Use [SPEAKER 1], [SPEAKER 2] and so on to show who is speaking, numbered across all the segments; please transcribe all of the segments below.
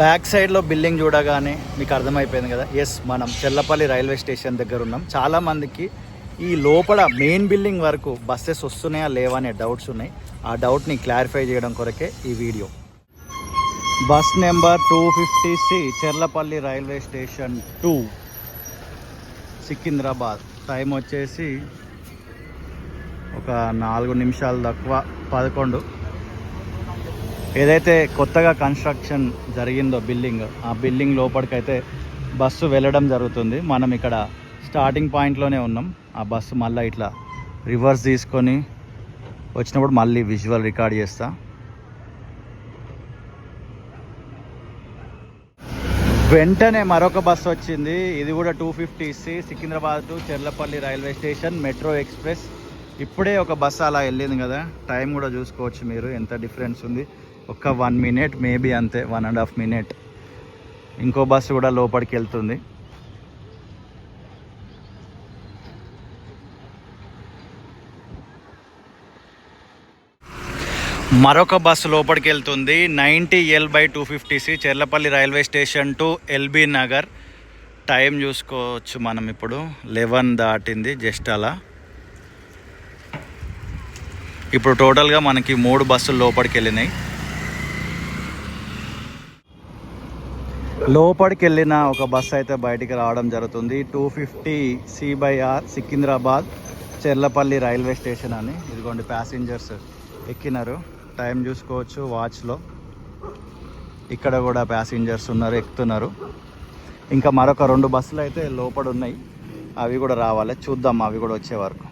[SPEAKER 1] Back సైడ్లో building చూడగానే మీకు అర్థమైపోయింది కదా. ఎస్ మనం చెల్లపల్లి రైల్వే స్టేషన్ దగ్గర ఉన్నాం. చాలా మందికి ఈ లోపల మెయిన్ బిల్డింగ్ వరకు బస్సెస్ వస్తున్నాయా లేవా అనే డౌట్స్ ఉన్నాయి. ఆ డౌట్ని క్లారిఫై చేయడం కొరకే ఈ video bus number two fifty C Cherlapalli railway station to Secunderabad. Time వచ్చేసి ఒక నాలుగు నిమిషాలు తక్కువ పదకొండు. ఏదైతే కొత్తగా కన్స్ట్రక్షన్ జరిగిందో బిల్డింగ్ ఆ బిల్డింగ్ లోపలికైతే బస్సు వెళ్ళడం జరుగుతుంది. మనం ఇక్కడ స్టార్టింగ్ పాయింట్లోనే ఉన్నాం. ఆ బస్సు మళ్ళీ ఇట్లా రివర్స్ తీసుకొని వచ్చినప్పుడు మళ్ళీ విజువల్ రికార్డ్ చేస్తా. వెంటనే మరొక బస్సు వచ్చింది. ఇది కూడా two fifty C Secunderabad to Cherlapalli railway station metro express ఇప్పుడే ఒక బస్సు అలా వెళ్ళింది కదా. టైం కూడా చూసుకోవచ్చు మీరు ఎంత డిఫరెన్స్ ఉంది. ఒక వన్ మినిట్ మేబీ అంతే వన్ అండ్ హాఫ్ మినిట్ ఇంకో బస్సు కూడా లోపలికి వెళ్తుంది. మరొక బస్సు లోపలికి వెళ్తుంది. Ninety L by two fifty C Cherlapalli railway station to LB Nagar. Time చూసుకోవచ్చు మనం ఇప్పుడు. లెవెన్ దాటింది జస్ట్ అలా. ఇప్పుడు టోటల్గా మనకి మూడు బస్సులు లోపలికి వెళ్ళినాయి. లోపలికి వెళ్ళిన ఒక బస్సు అయితే బయటికి రావడం జరుగుతుంది. Two fifty C by R Secunderabad Cherlapalli railway station అని. ఇదిగోండి ప్యాసింజర్స్ ఎక్కినారు. టైం చూసుకోవచ్చు వాచ్లో ఇక్కడ కూడా ప్యాసింజర్స్ ఉన్నారు ఎక్కుతున్నారు. ఇంకా మరొక రెండు బస్సులు అయితే లోపల ఉన్నాయి అవి కూడా రావాలి. చూద్దాం అవి కూడా వచ్చే వరకు.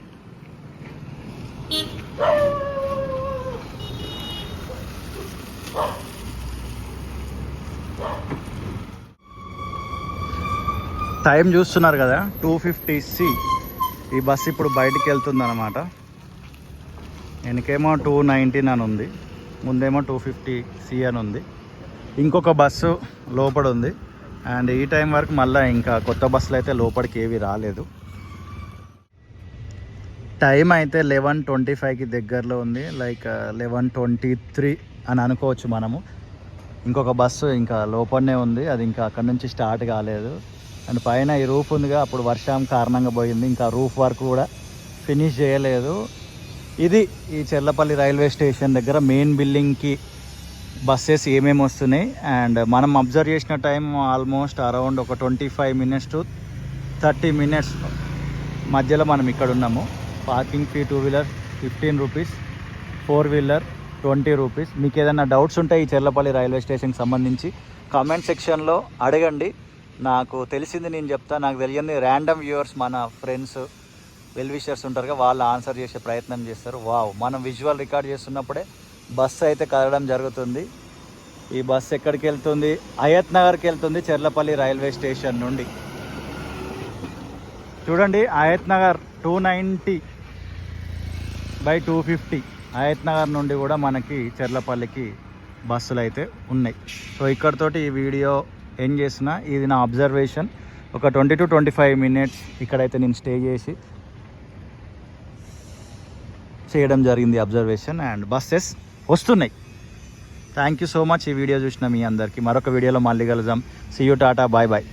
[SPEAKER 1] టైం చూస్తున్నారు కదా టూ ఫిఫ్టీ సి ఈ బస్సు ఇప్పుడు బయటికి వెళ్తుంది అనమాట వెనకేమో టూ నైన్టీన్ అని ఉంది. ముందేమో టూ ఫిఫ్టీ సి అని ఉంది. ఇంకొక బస్సు లోపల ఉంది. అండ్ ఈ టైం వరకు మళ్ళీ ఇంకా కొత్త బస్సులు అయితే లోపలికి ఏవి రాలేదు. టైం అయితే లెవెన్ ట్వంటీ ఫైవ్కి దగ్గరలో ఉంది. లైక్ లెవెన్ ట్వంటీ త్రీ అని అనుకోవచ్చు మనము. ఇంకొక బస్సు ఇంకా లోపలనే ఉంది. అది ఇంకా అక్కడి నుంచి స్టార్ట్ కాలేదు. అండ్ పైన ఈ రూఫ్ ఉందిగా అప్పుడు వర్షం కారణంగా పోయింది. ఇంకా రూఫ్ వర్క్ కూడా ఫినిష్ చేయలేదు. ఇది ఈ చెర్లపల్లి రైల్వే స్టేషన్ దగ్గర మెయిన్ బిల్డింగ్కి బస్సెస్ ఏమేమి వస్తున్నాయి. అండ్ మనం అబ్జర్వ్ చేసిన టైం ఆల్మోస్ట్ అరౌండ్ ఒక twenty five minutes to thirty minutes మధ్యలో మనం ఇక్కడ ఉన్నాము. Parking fee two wheeler fifteen rupees. Four wheeler twenty rupees. మీకు ఏదైనా డౌట్స్ ఉంటే ఈ చెర్లపల్లి రైల్వే స్టేషన్కి సంబంధించి కామెంట్ సెక్షన్లో అడగండి. నాకు తెలిసింది నేను చెప్తా నాకు తెలియంది ర్యాండమ్ వ్యూవర్స్ మన ఫ్రెండ్స్ వెల్ విషర్స్ ఉంటారుగా వాళ్ళు ఆన్సర్ చేసే ప్రయత్నం చేస్తారు. వావ్ మనం విజువల్ రికార్డ్ చేస్తున్నప్పుడే బస్సు అయితే కదలడం జరుగుతుంది. ఈ బస్సు ఎక్కడికి వెళ్తుంది? అయత్ నగర్కి వెళ్తుంది చెర్లపల్లి రైల్వే స్టేషన్ నుండి. చూడండి Ayat Nagar to ninety by two fifty Ayat Nagar నుండి కూడా మనకి చెర్లపల్లికి బస్సులు అయితే ఉన్నాయి. సో ఇక్కడతోటి ఈ వీడియో ఏం చేసిన ఇది నా అబ్జర్వేషన్ ఒక twenty to twenty five minutes ఇక్కడైతే నేను స్టే చేసి చేయడం జరిగింది అబ్జర్వేషన్ అండ్ బస్సెస్ వస్తున్నాయి. థ్యాంక్ యూ సో మచ్ ఈ వీడియో చూసిన మీ అందరికీ మరొక వీడియోలో మళ్ళీ కలుద్దాం. See you tata bye bye